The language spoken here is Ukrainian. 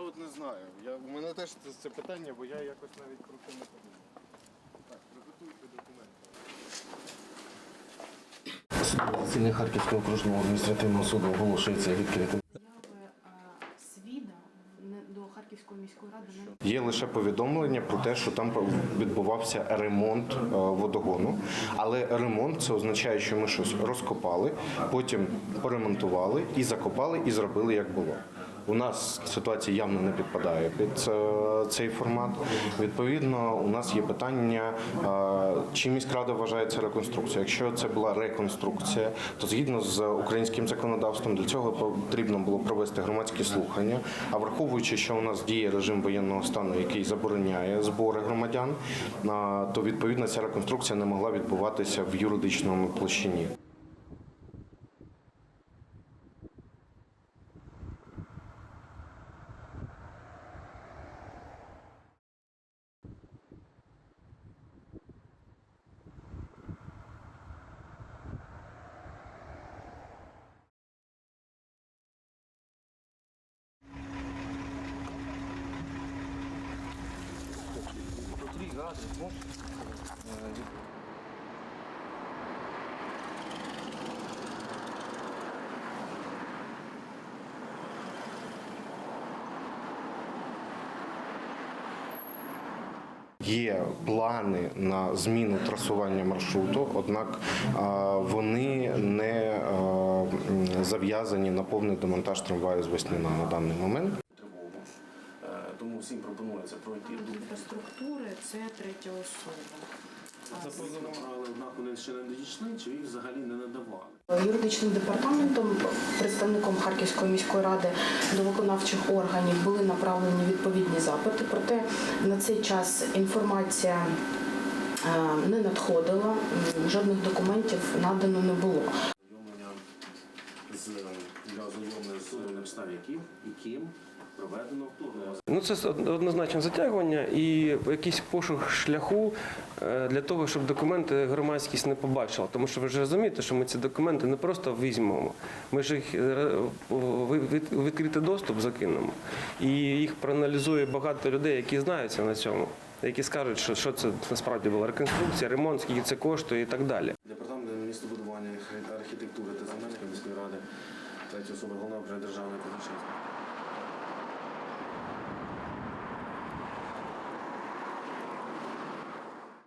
от не знаю. Я, у мене теж це, це питання, бо я якось навіть про це не подумав. Так, приготуйте документи. Засідання Харківського окружного адміністративного суду оголошується відкритим. Заяви СВІДа не- до Харківської міської ради Є лише повідомлення про те, що там відбувався ремонт е, водогону. Але ремонт це означає, що ми щось розкопали, потім поремонтували і закопали, і зробили як було. У нас ситуація явно не підпадає під е, цей формат. Відповідно, у нас є питання, е, чи міськрада вважає це реконструкцією. Якщо це була реконструкція, то згідно з українським законодавством для цього потрібно було провести громадські слухання. А враховуючи, що у нас діє режим воєнного стану, який забороняє збори громадян, то відповідно ця реконструкція не могла відбуватися в юридичному площині. Є плани на зміну трасування маршруту, однак вони не зав'язані на повний демонтаж трамваю з Весніна на даний момент. Тому всім пропонується пройти інфраструктури це третя особа. Але однак вони ще не дійшли, чи їх взагалі не надавали. Юридичним департаментом, представником Харківської міської ради до виконавчих органів були направлені відповідні запити. Проте на цей час інформація е, не надходила, жодних документів надано не було. Ознайомлення з для ознайомлення з обстав яким проведено Ну, це однозначно затягування і якийсь пошук шляху е, для того, щоб документи громадськість не побачила. Тому що ви ж розумієте, що ми ці документи не просто візьмемо, ми ж їх е, в відкритий доступ закинемо. І їх проаналізує багато людей, які знаються на цьому, які скажуть, що, що це насправді була реконструкція, ремонт, скільки це коштує і так далі. Департамент містобудування архітектури та земельної міської ради, третя особа головного управління державної комісії.